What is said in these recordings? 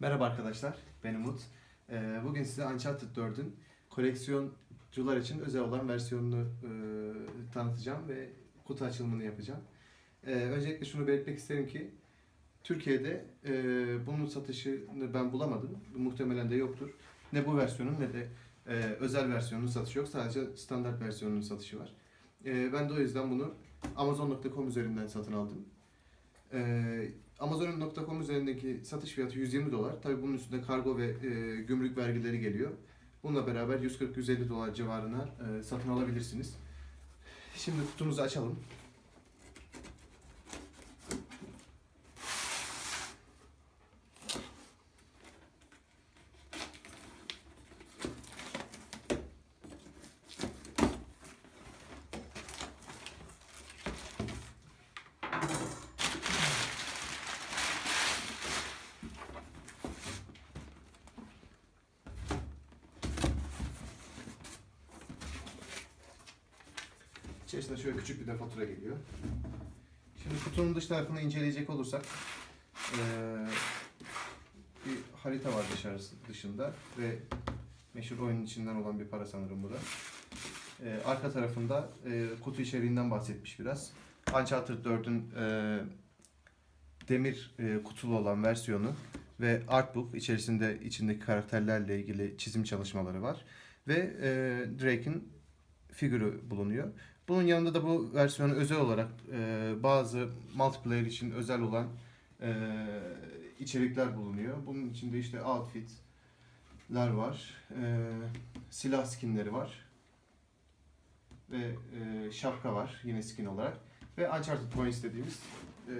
Merhaba arkadaşlar, ben Umut. Ee, bugün size Uncharted 4'ün koleksiyoncular için özel olan versiyonunu e, tanıtacağım ve kutu açılımını yapacağım. Ee, öncelikle şunu belirtmek isterim ki Türkiye'de e, bunun satışını ben bulamadım. Muhtemelen de yoktur. Ne bu versiyonun ne de e, özel versiyonun satışı yok. Sadece standart versiyonun satışı var. Ben de o yüzden bunu Amazon.com üzerinden satın aldım. Amazon.com üzerindeki satış fiyatı 120 dolar. Tabii bunun üstünde kargo ve e, gümrük vergileri geliyor. Bununla beraber 140-150 dolar civarına e, satın alabilirsiniz. Şimdi kutumuzu açalım. İçerisinde şöyle küçük bir de fatura geliyor. Şimdi kutunun dış tarafını inceleyecek olursak eee, bir harita var dışarısı dışında ve meşhur oyunun içinden olan bir para sanırım bu da. Eee, arka tarafında eee, kutu içeriğinden bahsetmiş biraz. Uncharted 4'ün eee, demir eee, kutulu olan versiyonu ve artbook içerisinde içindeki karakterlerle ilgili çizim çalışmaları var ve eee Drake'in figürü bulunuyor. Bunun yanında da bu versiyonu özel olarak e, bazı multiplayer için özel olan e, içerikler bulunuyor. Bunun içinde işte outfitler var, e, silah skinleri var ve e, şapka var yine skin olarak ve Uncharted Points dediğimiz e,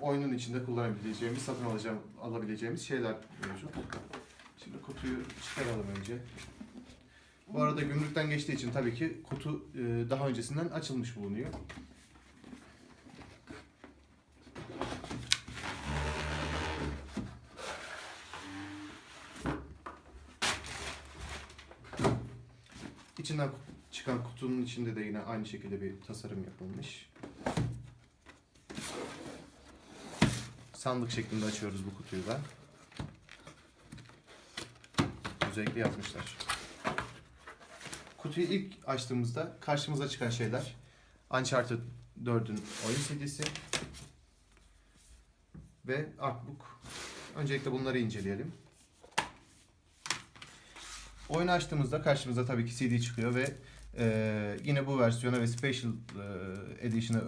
oyunun içinde kullanabileceğimiz, satın alacağım, alabileceğimiz şeyler mevcut. Şimdi kutuyu çıkaralım önce. Bu arada gümrükten geçtiği için tabii ki kutu e, daha öncesinden açılmış bulunuyor. İçinden çıkan kutunun içinde de yine aynı şekilde bir tasarım yapılmış. Sandık şeklinde açıyoruz bu kutuyu da. Özellikle yapmışlar. Kutuyu ilk açtığımızda karşımıza çıkan şeyler Uncharted 4'ün oyun CD'si ve Artbook. Öncelikle bunları inceleyelim. Oyunu açtığımızda karşımıza tabii ki CD çıkıyor ve e, yine bu versiyona ve Special e, Edition'a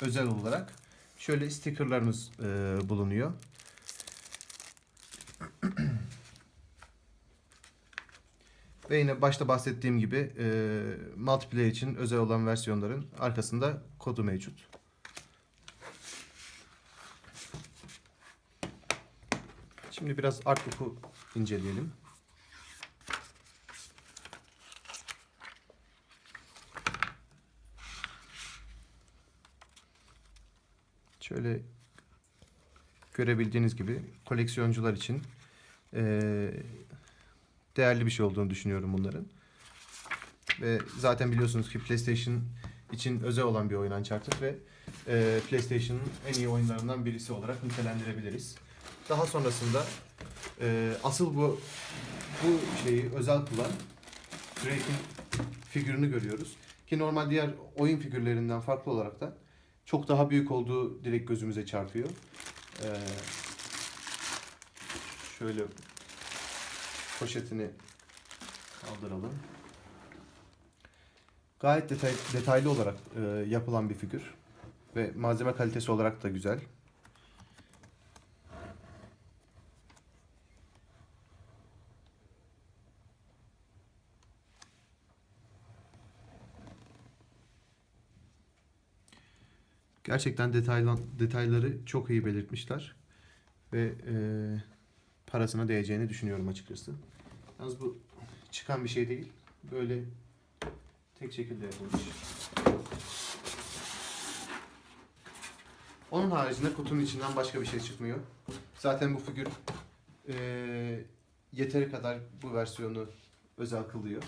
özel olarak şöyle stickerlarımız e, bulunuyor. Ve yine başta bahsettiğim gibi e, multiplayer için özel olan versiyonların arkasında kodu mevcut. Şimdi biraz Artbook'u inceleyelim. Şöyle görebildiğiniz gibi koleksiyoncular için eee değerli bir şey olduğunu düşünüyorum bunların. Ve zaten biliyorsunuz ki PlayStation için özel olan bir oyun Uncharted ve e, PlayStation'ın en iyi oyunlarından birisi olarak nitelendirebiliriz. Daha sonrasında e, asıl bu bu şeyi özel kılan Drake'in figürünü görüyoruz. Ki normal diğer oyun figürlerinden farklı olarak da çok daha büyük olduğu direkt gözümüze çarpıyor. E, şöyle poşetini kaldıralım. Gayet detay, detaylı olarak e, yapılan bir figür ve malzeme kalitesi olarak da güzel. Gerçekten detaylan, detayları çok iyi belirtmişler ve e, parasına değeceğini düşünüyorum açıkçası. Yalnız bu çıkan bir şey değil. Böyle tek şekilde yapılmış. Onun haricinde kutunun içinden başka bir şey çıkmıyor. Zaten bu figür eee, yeteri kadar bu versiyonu özel kılıyor.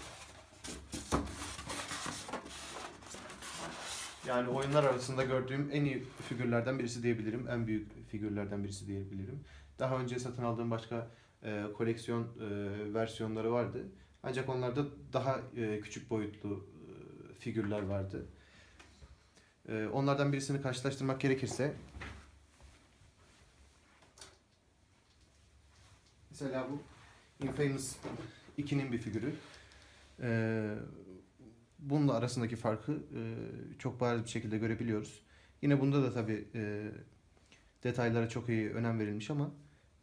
Yani oyunlar arasında gördüğüm en iyi figürlerden birisi diyebilirim. En büyük figürlerden birisi diyebilirim. Daha önce satın aldığım başka e, koleksiyon e, versiyonları vardı. Ancak onlarda daha e, küçük boyutlu e, figürler vardı. E, onlardan birisini karşılaştırmak gerekirse mesela bu Infamous 2'nin bir figürü. E, bununla arasındaki farkı e, çok bariz bir şekilde görebiliyoruz. Yine bunda da tabi detaylara çok iyi önem verilmiş ama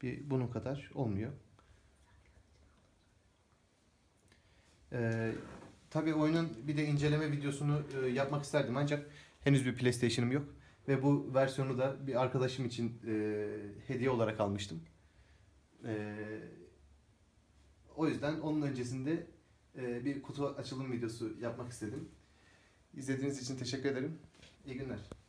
bir bunun kadar olmuyor. E, tabi oyunun bir de inceleme videosunu e, yapmak isterdim ancak henüz bir PlayStation'ım yok ve bu versiyonu da bir arkadaşım için e, hediye olarak almıştım. E, o yüzden onun öncesinde e, bir kutu açılım videosu yapmak istedim. İzlediğiniz için teşekkür ederim. İyi günler.